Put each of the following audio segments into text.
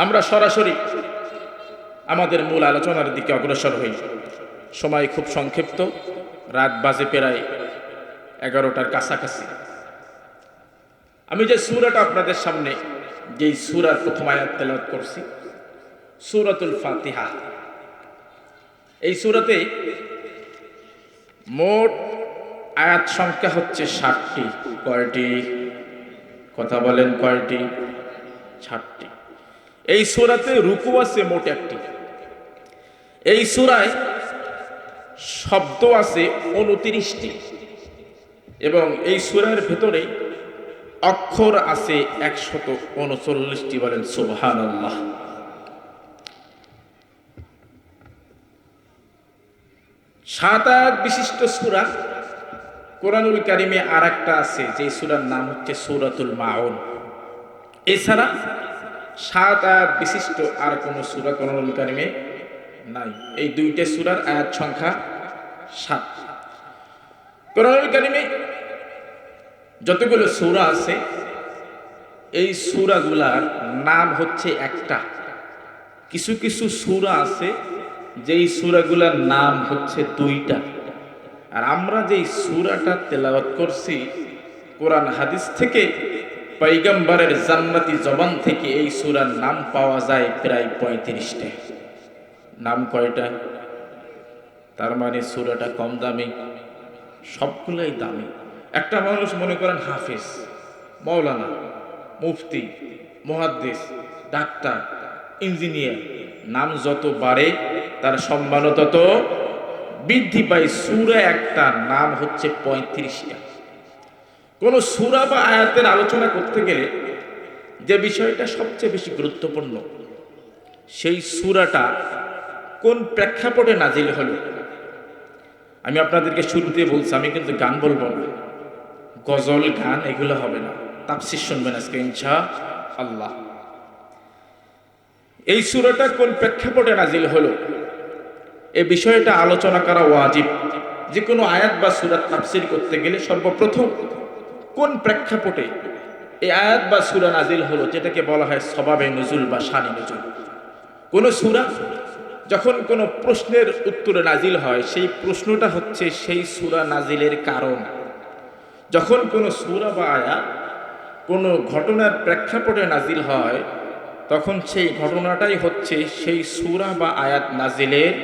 আমরা সরাসরি আমাদের মূল আলোচনার দিকে অগ্রসর হই। সময় খুব সংক্ষিপ্ত। রাত বাজে প্রায় এগারোটার কাছাকাছি। আমি যে সুরাটা আপনাদের সামনে, যেই সুরার প্রথম আয়াত তেলাওয়াত করছি, সুরাতুল ফাতিহা। এই সুরাতে মোট আয়াত সংখ্যা হচ্ছে ষাটটি। কয়টি? কথা বলেন কয়টি? ষাটটি। এই সুরাতে রুকু আছে মোট একটি। এই সুরায় শব্দ আছে উনত্রিশটি এবং এই সুরার ভেতরে অক্ষর আছে একশত উনচল্লিশটি বলেন সুবহান আল্লাহ সাত আয়াত বিশিষ্ট সুরা কোরআনুল কারিমে আর একটা আছে যে সুরার নাম হচ্ছে সুরাতুল মাউন। এছাড়া সাত বিশিষ্ট আর কোনো সুরা কোরআনুল কারিমে নাই। এই দুইটা সুরার আয়াত সংখ্যা সাত। কোরআনুল কারিমে যতগুলো সুরা আছে, এই সুরাগুলার নাম হচ্ছে একটা। কিছু কিছু সুরা আছে, যেই সুরাগুলার নাম হচ্ছে দুইটা। আর আমরা যেই সুরাটা তেলাওয়াত করছি, কোরআন হাদিস থেকে পৈগম্বরের জান্নাতি জবান থেকে এই সুরার নাম পাওয়া যায় প্রায় পঁয়ত্রিশটা। নাম কয়টা? তার মানে সুরাটা কম দামি, সবগুলোই দামি। একটা মানুষ মনে করেন হাফিজ, মৌলানা, মুফতি মহাদ্দেশ ডাক্তার, ইঞ্জিনিয়ার। নাম যত বাড়ে, তার সম্মানও তত বৃদ্ধি পায়। সুরা একটা নাম হচ্ছে পঁয়ত্রিশটা। কোন সুরা বা আয়াতের আলোচনা করতে গেলে যে বিষয়টা সবচেয়ে বেশি গুরুত্বপূর্ণ, সেই সুরাটা কোন প্রেক্ষাপটে নাজিল হলো? আমি আপনাদেরকে শুরুতে বলছি, আমি কিন্তু গান বলব না। গজল, গান, এগুলো হবে না। তাপসির শুনবেন আজকে ইনশা আল্লাহ এই সুরাটা কোন প্রেক্ষাপটে নাজিল হলো? এ বিষয়টা আলোচনা করা ওয়াজিব। যে কোনো আয়াত বা সুরাত তাপসির করতে গেলে সর্বপ্রথম কোন প্রেক্ষাপটে এই আয়াত বা সুরা নাজিল হলো, যেটাকে বলা হয় স্বভাবে নজুল বা শানি নজুল কোন সুরা? যখন কোনো প্রশ্নের উত্তরে নাজিল হয়, সেই প্রশ্নটা হচ্ছে সেই সুরা নাজিলের কারণ। যখন কোনো সুরা বা আয়াত কোনো ঘটনার প্রেক্ষাপটে নাজিল হয়, তখন সেই ঘটনাটাই হচ্ছে সেই সুরা বা আয়াত নাজিলের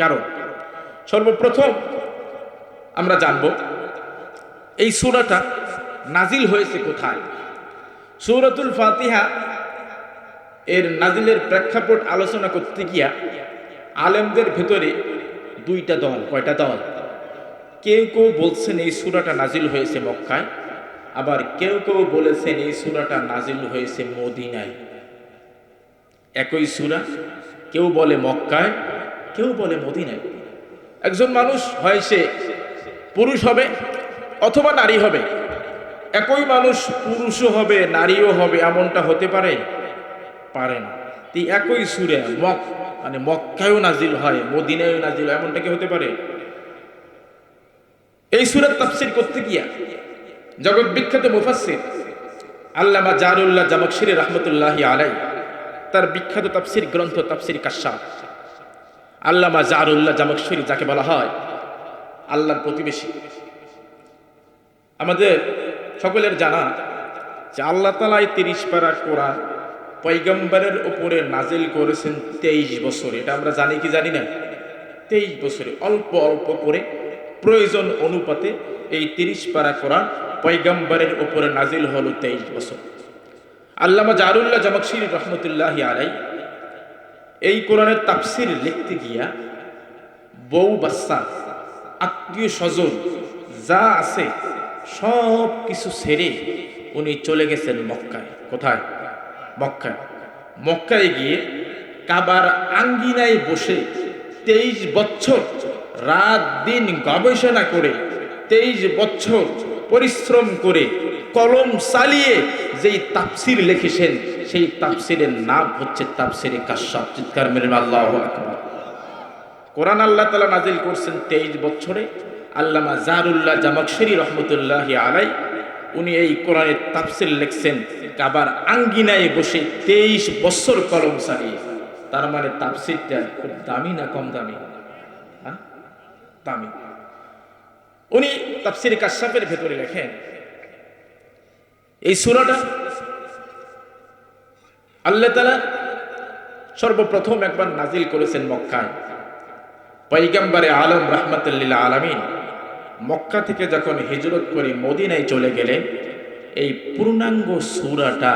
কারণ। সর্বপ্রথম আমরা জানব, এই সুরাটা নাজিল হয়েছে কোথায়? সৌরতুল ফাতিহা এর নাজিলের প্রেক্ষাপট আলোচনা করতে গিয়া আলেমদের ভেতরে দুইটা দল, কয়টা দল? কেউ কেউ বলছেন এই সুরাটা নাজিল হয়েছে মক্কায়, আবার কেউ কেউ বলেছেন এই সুরাটা নাজিল হয়েছে মদিনায়। একই সুরা, কেউ বলে মক্কায়, কেউ বলে মদিনায়। একজন মানুষ হয় সে পুরুষ হবে অথবা নারী হবে। একই মানুষ পুরুষও হবে, নারীও হবে, এমনটা হতে পারে? পারে না। একই সুরে মক মানে মক্কায়ও নাজিল হয়, মদিনায়ও নাজিল হয়, এমনটা কি হতে পারে? এই সুরের তাফসির করতে গিয়া জগৎ বিখ্যাত মুফাসির আল্লামা জারুল্লাহ জামকশির রহমতুল্লাহ আলাই তার বিখ্যাত তাফসির গ্রন্থ তাফসির কাশা আল্লামা জারুল্লাহ জামকশির যাকে বলা হয়, আল্লাহর প্রতিবেশী। আমাদের সকলের জানা যে আল্লাহ তালাই তিরিশ পারা কোরআন পৈগম্বরের উপরে নাজিল করেছেন তেইশ বছর। এটা আমরা জানি কি জানি না? তেইশ বছরে, অল্প অল্প করে প্রয়োজন অনুপাতে এই তিরিশ পারা কোরআন পৈগম্বরের উপরে নাজিল হলো তেইশ বছর। আল্লামা জারুল্লাহ জামকশির রহমতুল্লাহ আলাই এই কোরআনের তাফসির লিখতে গিয়া বউ বাচ্চা, আত্মীয় স্বজন যা আছে সব কিছু ছেড়ে উনি চলে গেছেন মক্কায়। কোথায়? মক্কায়। মক্কায় গিয়ে কাবার আঙ্গিনায় বসে তেইশ বছর রাত দিন গবেষণা করে, তেইশ বছর পরিশ্রম করে কলম চালিয়ে যেই তাফসির লিখেছেন, সেই তাফসিরের নাম হচ্ছে তাফসিরে কাশ্যাপ চিৎকার মেরে আল্লাহ কোরআন আল্লাহ তালা নাজিল করছেন তেইশ বছরে। আল্লামা জারুল্লাহ জামাকশরী রহমতুল্লাহ আলাই, উনি এই কোরআনের তাফসির লিখছেন, কাবার আঙ্গিনায় বসে তেইশ বছর কলম চালিয়ে তার মানে তাফসিরটা খুব দামি না কম দামি? হ্যাঁ? দামি। উনি তাফসির কাশ্যাপের ভেতরে লেখেন, এই সুরাটা আল্লাহ তালা সর্বপ্রথম একবার নাজিল করেছেন মক্কায়। পৈগম্বরে আলম রহমতুল্লিল্লা আলমিন মক্কা থেকে যখন হিজরত করে মদিনায় চলে গেলেন এই পূর্ণাঙ্গ সুরাটা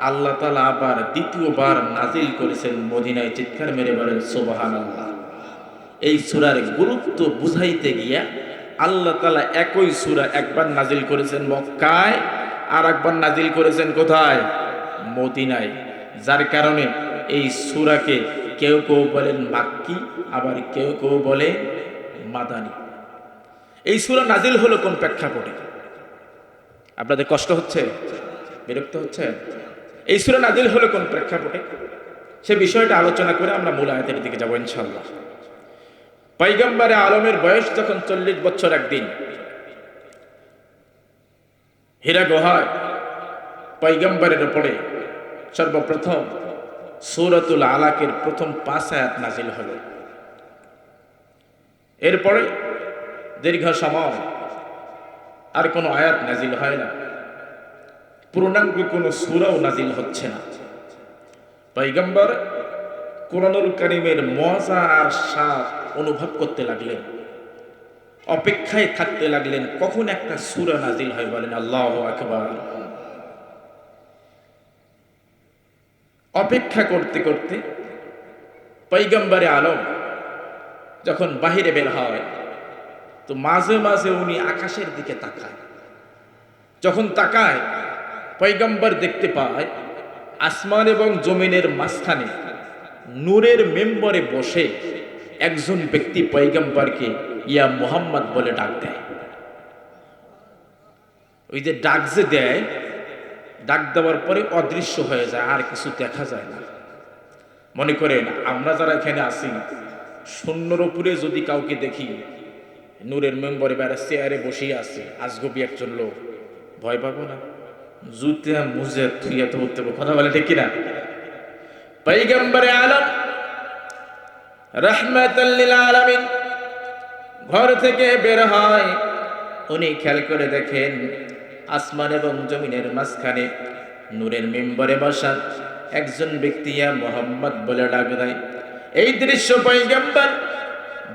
আল্লাহ তালা আবার দ্বিতীয়বার নাজিল করেছেন মদিনায় চিৎকার মেরে বলেন সোবাহান আল্লাহ এই সুরার গুরুত্ব বুঝাইতে গিয়া আল্লাহ তালা একই সুরা একবার নাজিল করেছেন মক্কায়, আর একবার নাজিল করেছেন কোথায়? মদিনায়। যার কারণে এই সুরাকে কেউ কেউ বলেন মাক্কি, আবার কেউ কেউ বলে মাদানি। এই সুরা নাজিল হলো কোন প্রেক্ষাপটে? আপনাদের কষ্ট হচ্ছে? বিরক্ত হচ্ছে? এই সুরা নাজিল হলো কোন প্রেক্ষাপটে? সে বিষয়টা আলোচনা করে আমরা মূল আয়তের দিকে যাব ইনশাল্লাহ পৈগম্বরে আলমের বয়স যখন চল্লিশ বছর একদিন, হীরা গুহায় পৈগম্বরের উপরে সর্বপ্রথম সৌরতুল আলাকের প্রথম পাঁচ আয়াত নাজিল হল। এরপরে দীর্ঘ সময় আর কোনো আয়াত নাজিল হয় না। পূর্ণাঙ্গ কোনো সুরাও নাজিল হচ্ছে না। পৈগম্বর কোরআনুল করিমের মজা আর স্বাদ অনুভব করতে লাগলেন, অপেক্ষায় থাকতে লাগলেন, কখন একটা সুরা নাজিল হয় বলেন আল্লাহ আকবার। অপেক্ষা করতে করতে পৈগম্বরে আলম যখন বাহিরে বের হয় তো মাঝে মাঝে উনি আকাশের দিকে তাকায়। যখন তাকায় পৈগম্বর দেখতে পায়, আসমান এবং জমিনের মাঝখানে নূরের মেম্বরে বসে একজন ব্যক্তি পৈগম্বরকে ইয়া মোহাম্মদ বলে ডাক দেয়। ওই যে ডাক যে দেয়, ডাক দেওয়ার পরে অদৃশ্য হয়ে যায়, আর কিছু দেখা যায় না। মনে করেন, আমরা যারা এখানে আসি শূন্যর উপরে যদি কাউকে দেখি নূরের মেম্বরে বেড়া চেয়ারে বসেই আছে। আজগবি একজন লোক। ভয় পাবো না। জুতে মুজে থুইয়া তো উঠতে কথা বলে ঠিক কিনা? পৈগম্বরে আলম রহমতুল্লিল আলমিন, ঘর থেকে বের হয়। উনি খেয়াল করে দেখেন, আসমান এবং জমিনের মাঝখানে নূরের মেম্বরে বসা একজন ব্যক্তি মোহাম্মদ বলে ডাক দেয়। এই দৃশ্য পৈগম্বর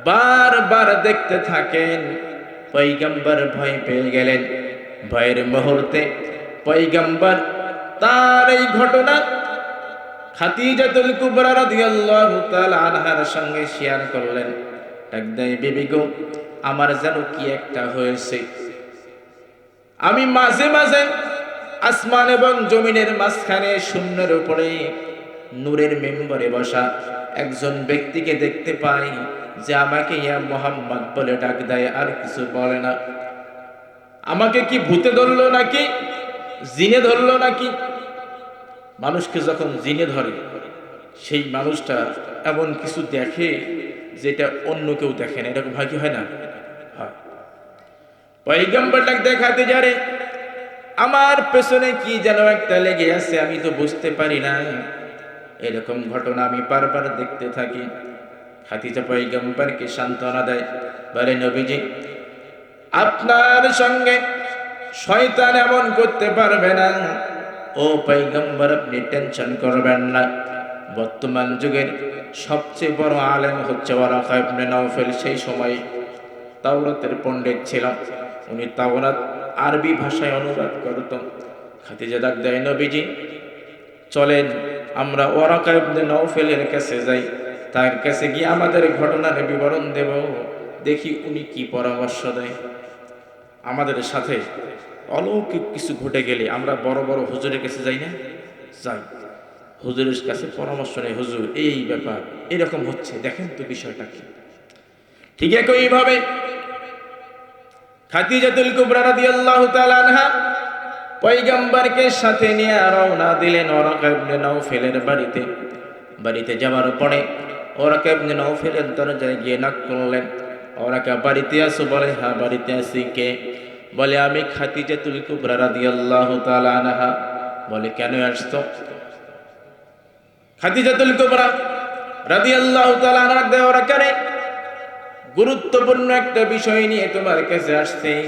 বারবার দেখতে থাকেন, পৈগম্বর ভয় পেয়ে গেলেন। ভয়ের মুহূর্তে পৈগম্বর তার এই ঘটনা খাতিজাতুল কুবরা রাদিয়াল্লাহু তাআলা আনহার সঙ্গে শেয়ার করলেন। ডাক দেয় বিবি গো, আমার যেন কি একটা হয়েছে। আমি মাঝে মাঝে আসমান এবং জমিনের মাঝখানে শূন্যের উপরে নূরের মেম্বরে বসা একজন ব্যক্তিকে দেখতে পাই। যে আমাকে ইয়া মোহাম্মদ বলে ডাক দেয়, আর কিছু বলে না। আমাকে কি ভূতে ধরলো নাকি? জিনে ধরলো নাকি? মানুষকে যখন জিনে ধরে, সেই মানুষটা এমন কিছু দেখে যেটা অন্য কেউ দেখে না। এরকম হয় হয় না? হয়। দেখাতে যারে আমার পেছনে কি যেন একটা লেগে আছে, আমি তো বুঝতে পারি না এরকম ঘটনা আমি বারবার দেখতে থাকি। খাতিজা পৈগম্বরকে সান্ত্বনা দেয়, বলে নবীজি, আপনার সঙ্গে শয়তান এমন করতে পারবে না। ও পৈগম্বর আপনি টেনশন করবেন না। বর্তমান যুগের সবচেয়ে বড় আলেম হচ্ছে ওয়ারাকা ইবনে নওফেল। সেই সময় তাওরাতের পণ্ডিত ছিল উনি তাওরাত আরবি ভাষায় অনুবাদ করত খাতিজা ডাক দেয়, নবীজি, চলেন, আমরা ওয়ারাকা ইবনে নওফেলের কাছে যাই। তার কাছে গিয়ে আমাদের ঘটনার বিবরণ দেব। দেখি উনি কি পরামর্শ দেয়। আমাদের সাথে অলৌকিক কিছু ঘটে গেলে আমরা বড় বড় হুজুরের কাছে যাই না? যাই। হুজুরের কাছে পরামর্শ নেই, হুজুর, এই ব্যাপার, এরকম হচ্ছে, দেখেন তো বিষয়টা কি? ঠিক একইভাবে খাদিজাতুল কুবরা রাদিয়াল্লাহু তাআলা আনহা পয়গম্বরকে সাথে নিয়ে রওনা দিলেন ওরাকা ইবনে নওফেলের বাড়িতে। বাড়িতে যাওয়ার পরে ওরাকা ইবনে নওফেলের দরজায় গিয়ে নাক করলেন ওরাকা, বাড়িতে আসো, বলে হ্যাঁ বাড়িতে আসি কে? বলে, আমি খাদিজাতুল কুবরা রাদিয়াল্লাহু তাআলা আনহা। বলে, কেন আসতো খাদিজাতুল কুবরা রাদিয়াল্লাহু তাআলা আনহার দেওয়ার আকারে গুরুত্বপূর্ণ একটা বিষয় নিয়ে তোমার কাছে আসছে।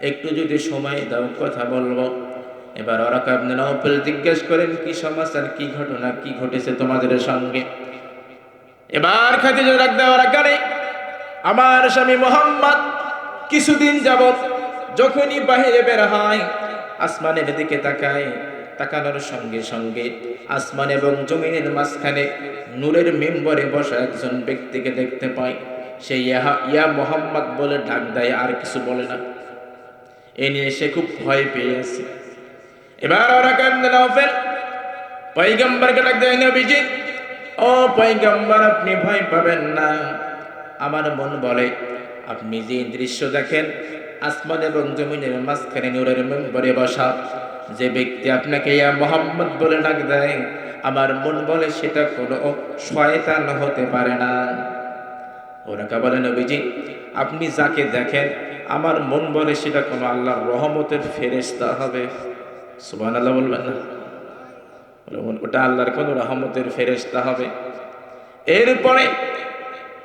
একটু যদি সময় দাও, কথা বলব। এবার ওরা আপনি নৌফেল জিজ্ঞেস করেন, কি সমাচার, কি ঘটনা, কি ঘটেছে তোমাদের সঙ্গে? এবার খাদিজা ডাক দেওয়ার আকারে আমার স্বামী মোহাম্মদ কিছুদিন যাবত যখনই বাহিরে বের হয়, আসমানের দিকে তাকায়, তাকানোর সঙ্গে সঙ্গে আসমান এবং জমিনের মাঝখানে নূরের মেম্বরে বসা একজন ব্যক্তিকে দেখতে পায়। সে ইয়া ইয়া মোহাম্মদ বলে ডাক দেয়, আর কিছু বলে না। এ নিয়ে সে খুব ভয় পেয়ে আছে। এবার ওরা কান্দে নাওফেল পৈগম্বরকে ডাক দেয় নবীজি ও পৈগম্বর আপনি ভয় পাবেন না। আমার মন বলে, আপনি যে দৃশ্য দেখেন, আসমান এবং জমিনের মাঝখানে নূরের মেম্বরে বসা, যে ব্যক্তি আপনাকে ইয়া মোহাম্মদ বলে ডাক দেয়, আমার মন বলে সেটা কোনো শয়তান হতে পারে না। ওরাকা বলে, নবীজি, আপনি যাকে দেখেন, আমার মন বলে সেটা কোনো আল্লাহর রহমতের ফেরেস্তা হবে। সুবান আল্লাহ বলবেন না। ওটা আল্লাহর কোনো রহমতের ফেরেস্তা হবে। এরপরে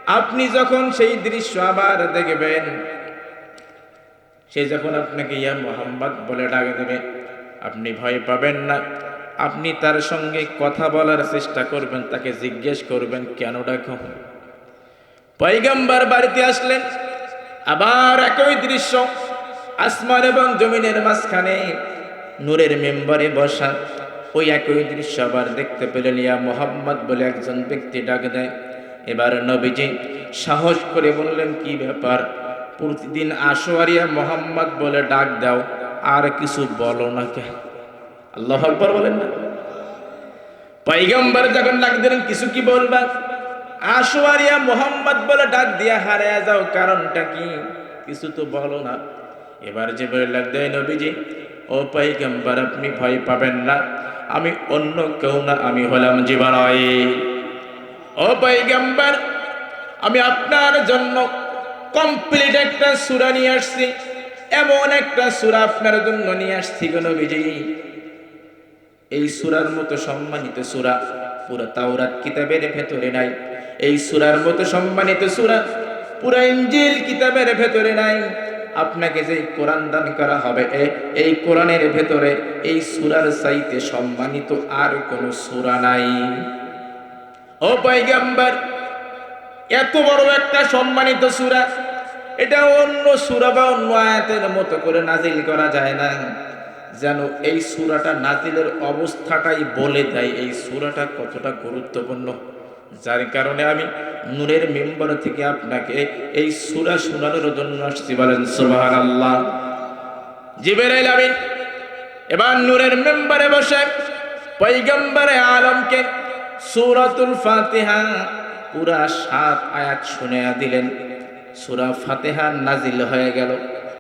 আপনি যখন সেই দৃশ্য আবার দেখবেন, সে যখন আপনাকে ইয়া মোহাম্মদ বলে ডাক দেবে, আপনি ভয় পাবেন না। আপনি তার সঙ্গে কথা বলার চেষ্টা করবেন, তাকে জিজ্ঞেস করবেন, কেন ডাকো? পৈগম্বর বাড়িতে আসলেন। আবার একই দৃশ্য, আসমান এবং জমিনের মাঝখানে নূরের মেম্বারে বসা। ওই একই দৃশ্য আবার দেখতে পেলেন ইয়া মোহাম্মদ বলে একজন ব্যক্তি ডাক দেয়। এবার নবীজি সাহস করে বললেন, কি ব্যাপার? প্রতিদিন আসো আর ইয়া মোহাম্মদ বলে ডাক দাও, আর কিছু বলো না কে আল্লাহ আকবর বলেন না। পৈগম্বর যখন ডাক দিলেন, কিছু কি বলবা? আশোয়ারিয়া মোহাম্মদ বলে ডাক দিয়া হারায়া যাও, কারণটা কি? কিছু তো বলো না। এবার যে বলে ডাক দেয় নবীজি ও পৈগম্বর আপনি ভয় পাবেন না। আমি অন্য কেউ না, আমি হলাম জীবনয় ও পৈগম্বর আমি আপনার জন্য কমপ্লিট একটা সুরা নিয়ে আসছি। এমন একটা সুরা আপনার জন্য নিয়ে আসছি গো নবীজি। এই সুরার মতো সম্মানিত সুরা পুরো তাওরাত কিতাবের ভেতরে নাই। এই সুরার মতো সম্মানিত সুরা পুরো ইঞ্জিল কিতাবের ভেতরে নাই। আপনাকে যে কোরআন দান করা হবে এই কোরআনের ভেতরে এই সুরার চাইতে সম্মানিত আর কোনো সুরা নাই। ও পাইগাম্বার এত বড় একটা সম্মানিত সুরা, এটা অন্য সুরা বা অন্য আয়াতের মতো করে নাজিল করা যায় না। যেন এই সুরাটা নাজিলের অবস্থাটাই বলে দেয় এই সুরাটা কতটা গুরুত্বপূর্ণ। যার কারণে আমি নূরের মেম্বার থেকে আপনাকে এই সুরা শোনানোর জন্য আসছি বলেন সুবাহ আল্লাহ জিবেরাইল আমিন। এবার নূরের মেম্বারে বসে পৈগম্বরে আলমকে সুরাতুল ফাতিহা পুরা সাত আয়াত শুনে দিলেন। সুরা ফাতিহা নাজিল হয়ে গেল।